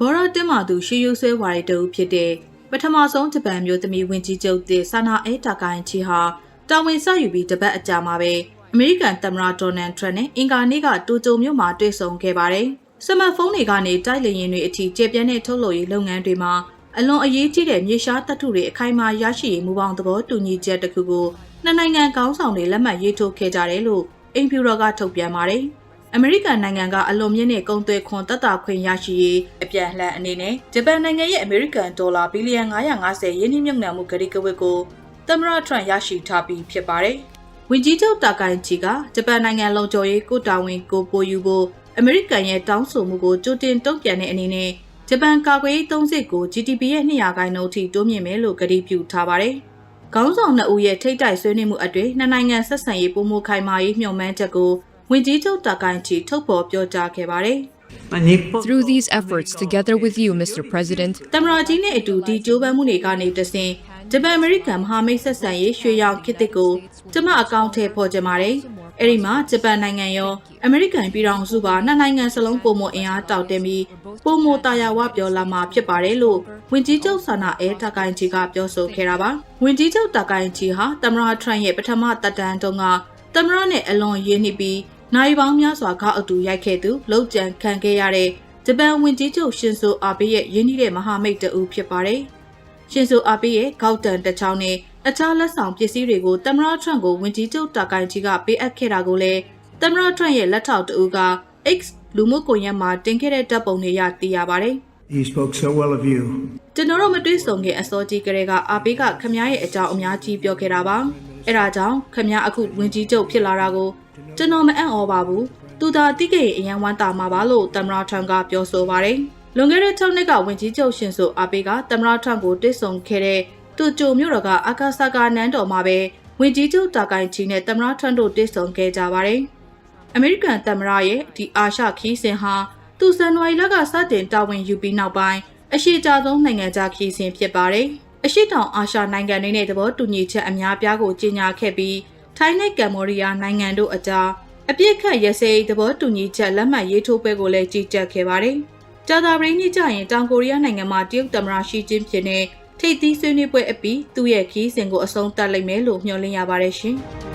ဘောရတင်းမာသူရှီယိုဆွဲဝါရီတူဖြစ်တဲ့ပထမဆုံးဂျပန်မျိုးသမီးဝင်ကြီးချုပ်တဲ့ဆာနာအဲတာကိုင်ချီဟာတာဝန်ဆယူပြီးတပတ်အကြာမှာပဲအမေရိကန်သမ္မတဒေါ်နယ်ထရန့်နဲ့အင်ကာနေ့ကတိုကျိုမြို့မှာတွေ့ဆုံခဲ့ပါတယ်။စမတ်ဖုန်းတွေကနေတိုက်လေရင်တွေအထိကျေပြန့်တဲ့ထုတ်လုပ်ရေးလုပ်ငန်းတွေမှာအလွန်အရေးကြီးတဲ့မြေရှားတပ်ထုတွေအခိုင်အမာရရှိရေးမူပေါင်းသဘောတူညီချက်တစ်ခုကိုနှစ်နိုင်ငံကောင်းဆောင်တွေလက်မှတ်ရေးထိုးခဲ့ကြတယ်လို့အင်ဖြူတော်ကထုတ်ပြန်ပါတယ်။ အမေရိကန်နိုင်ငံကအလွန်မြင့်တဲ့ကုန်သွယ်ခွန်တက်တာခွင့်ရရှိရေးအပြန်အလှန်အနေနဲ့ဂျပန်နိုင်ငံရဲ့အမေရိကန်ဒေါ်လာဘီလီယံ950ရင်းနှီးမြှုပ်နှံမှုကတိကဝတ်ကိုသမ္မတထရန့်ရရှိထားပြီးဖြစ်ပါတယ်။ဝင်ကြီးချုပ်တာကိုင်ချီကဂျပန်နိုင်ငံလုံခြုံရေးကိုတာဝန်ကိုပိုယူဖို့အမေရိကန်ရဲ့တောင်းဆိုမှုကိုကြိုတင်တုံ့ပြန်တဲ့အနေနဲ့ဂျပန်ကာကွယ်ရေးသုံးစစ်ကို GDP ရဲ့200ခိုင်နှုန်းထိတိုးမြင့်မယ်လို့ကတိပြုထားပါတယ်။ခေါင်းဆောင်နှစ်ဦးရဲ့ထိတ်တိုက်ဆွေးနွေးမှုအတွေ့နှစ်နိုင်ငံဆက်ဆံရေးပုံမခိုင်မာရေးမျှော်မှန်းချက်ကို ဝန်ကြီးချုပ်တာကိုင်ချီထုတ်ဖော်ပြောကြားခဲ့ပါတယ်။ Through these efforts, together with you, Mr. President, သမ္မတကြီးနဲ့အတူဒီကြိုးပမ်းမှုတွေကနေတဆင့်ဂျပန်အမေရိကန်မဟာမိတ်ဆက်ဆံရေးရွှေရောင်ခေတ်သစ်ကိုကျမအကောင့်ထဲပေါ်ကြပါတယ်။အဲဒီမှာဂျပန်နိုင်ငံရောအမေရိကန်ပြည်ထောင်စုပါနှစ်နိုင်ငံစလုံးပုံမအင်အားတောက်တင်ပြီးပုံမတာယာဝပြောလာမှာဖြစ်ပါတယ်လို့ဝန်ကြီးချုပ်ဆာနာအဲတာကိုင်ချီကပြောဆိုခဲ့တာပါ။ဝန်ကြီးချုပ်တာကိုင်ချီဟာသမ္မတထရန့်ရဲ့ပထမတက်တန်းတုန်းကသမ္မတနဲ့အလွန်ရင်းနှီးပြီး နိုင်ပေါင်းများစွာခေါအတူရိုက်ခဲ့သူလောက်ကျန်ခံခဲ့ရတဲ့ဂျပန်ဝင်ကြီးချုပ်ရှင်ဆိုအာဘေးရဲ့ရင်းနှီးတဲ့မဟာမိတ်တဦးဖြစ်ပါတယ်။ရှင်ဆိုအာဘေးရဲ့ကောက်တန်တစ်ချောင်းနဲ့အခြားလက်ဆောင်ပစ္စည်းတွေကိုတမရထရန့်ကိုဝင်ကြီးချုပ်တာကိုင်ကြီးကပေးအပ်ခဲ့တာကိုလည်းတမရထရန့်ရဲ့လက်ထောက်တဦးက X လူမှုကွန်ရက်မှာတင်ခဲ့တဲ့တပ်ပုံတွေရသိရပါတယ်။ He spoke so well of you. ကျွန်တော်တို့မတွေ့ဆုံခင်အစောကြီးကလေးကအာဘေးကခမ ्या ရဲ့အကြောင်းအများကြီးပြောခဲ့တာပါအဲ့ဒါကြောင့်ခမ ्या အခုဝင်ကြီးချုပ်ဖြစ်လာတာကို ကျွန်တော်မအံ့ဩပါဘူးသူသာတိကျရင်အရန်ဝမ်းတာမှာပါလို့တမရထံကပြောဆိုပါတယ်လွန်ခဲ့တဲ့6နှစ်ကဝင်ကြီးချုပ်ရှင်ဆိုအာဘေးကတမရထံကိုတွေ့ဆုံခဲ့တဲ့တူကျိုမြို့တော်ကအာကာဆာကာနန်းတော်မှာပဲဝင်ကြီးချုပ်တာကိုင်ချီနဲ့တမရထံတို့တွေ့ဆုံခဲ့ကြပါတယ်အမေရိကန်သမ္မတရဲ့ဒီအာရှခီးစဉ်ဟာသူဇန်နဝါရီလကစတင်တာဝန်ယူပြီးနောက်ပိုင်းအရှိကြဆုံးနိုင်ငံခြားခီးစဉ်ဖြစ်ပါတယ်။အရှိတောင်အာရှနိုင်ငံတွေနဲ့သဘောတူညီချက်အများပြားကိုကြေညာခဲ့ပြီး ထိုင်းနဲ့ကမ္ဘောဒီးယားနိုင်ငံတို့အကြားအပြစ်ခတ်ရစဲသဘောတူညီချက်လက်မှတ်ရေးထိုးပွဲကိုလည်းကြီးကြပ်ခဲ့ပါတယ်။ကြာသာပရင်းကြီးကြရင်တောင်ကိုရီးယားနိုင်ငံမှာတရုတ်သမ္မတရှီကျင်းဖြစ်တဲ့ထိပ်သီးဆွေးနွေးပွဲအပြီးသူ့ရဲ့ခီးစဉ်ကိုအဆုံးသတ်လိုက်မယ်လို့မျှော်လင့်ရပါတယ်ရှင်။